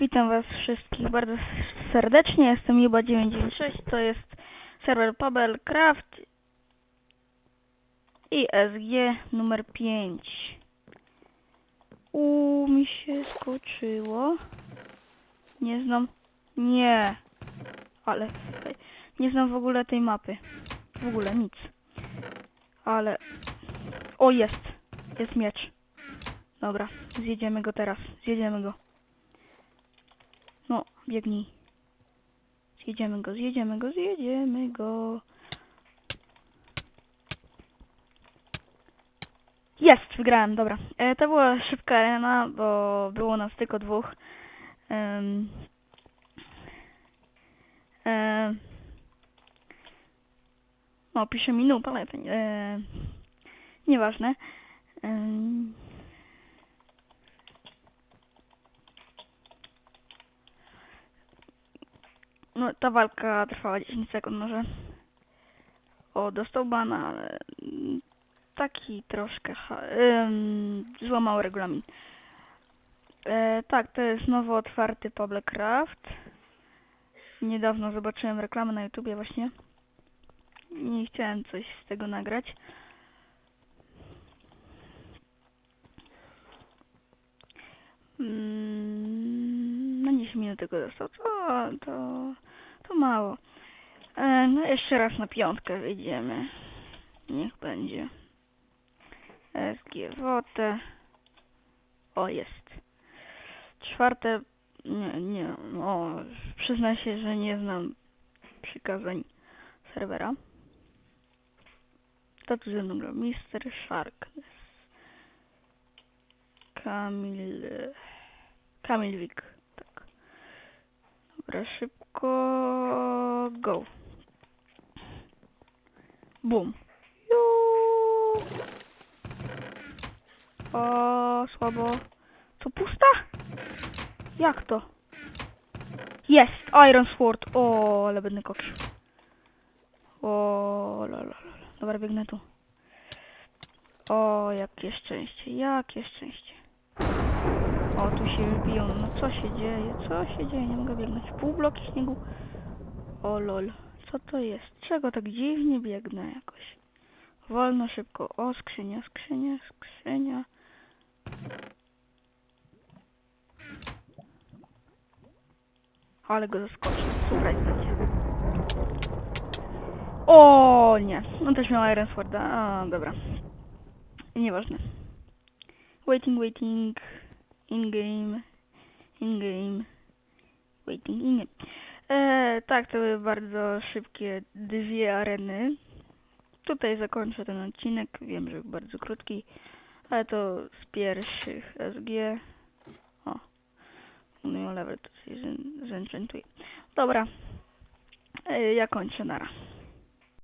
Witam was wszystkich bardzo serdecznie, jestem Juba996, to jest serwer Pabelcraft i SG numer 5. U mi się skoczyło. Nie znam... Nie! Ale... Nie znam w ogóle tej mapy. W ogóle nic. Ale... O, jest! Jest miecz. Dobra, zjedziemy go teraz. Zjedziemy go. No, biegnij. Zjedziemy go, zjedziemy go, zjedziemy go. Jest, wygrałem, dobra. E, to była szybka arena, bo było nas tylko dwóch. Em, e, no, pisze mi noob, ale to nie, e, nieważne. No, ta walka trwała 10 sekund może. O, dostał bana, ale taki troszkę ym, złamał regulamin. E, tak, to jest nowo otwarty Pablecraft. Niedawno zobaczyłem reklamę na YouTubie właśnie. Nie chciałem coś z tego nagrać. Mm, no 10 minut tego dostał. To, to, to mało. E, no jeszcze raz na piątkę wyjdziemy. Niech będzie. SGWT. O, jest. Czwarte... Nie, nie, o, przyznam się, że nie znam przykazań serwera. To tu ze mną gra. Kamil... Kamilwik, tak. Dobra, szybko... Go. Bum. Ju. O, słabo. To pusta? Jak to? Jest! Iron Sword! O, ale będę koksił. O, la. Dobra, biegnę tu. O, jakie szczęście, jakie szczęście. O, tu się wybiją. No co się dzieje? Co się dzieje? Nie mogę biegnąć. Pół bloki śniegu. O lol. Co to jest? Czego tak dziwnie biegnę jakoś? Wolno, szybko. O, skrzynia, skrzynia, skrzynia. Ale go zaskoczę. Surprise będzie. O nie. No też miał Iron Sworda. A, dobra. Nieważne. Waiting, waiting. In-game. In-game. Waiting, in-game. E, tak, to były bardzo szybkie dwie areny. Tutaj zakończę ten odcinek. Wiem, że bardzo krótki. Ale to z pierwszych SG. O. Union level to się zen- zenchantuje. Dobra. E, ja kończę, nara.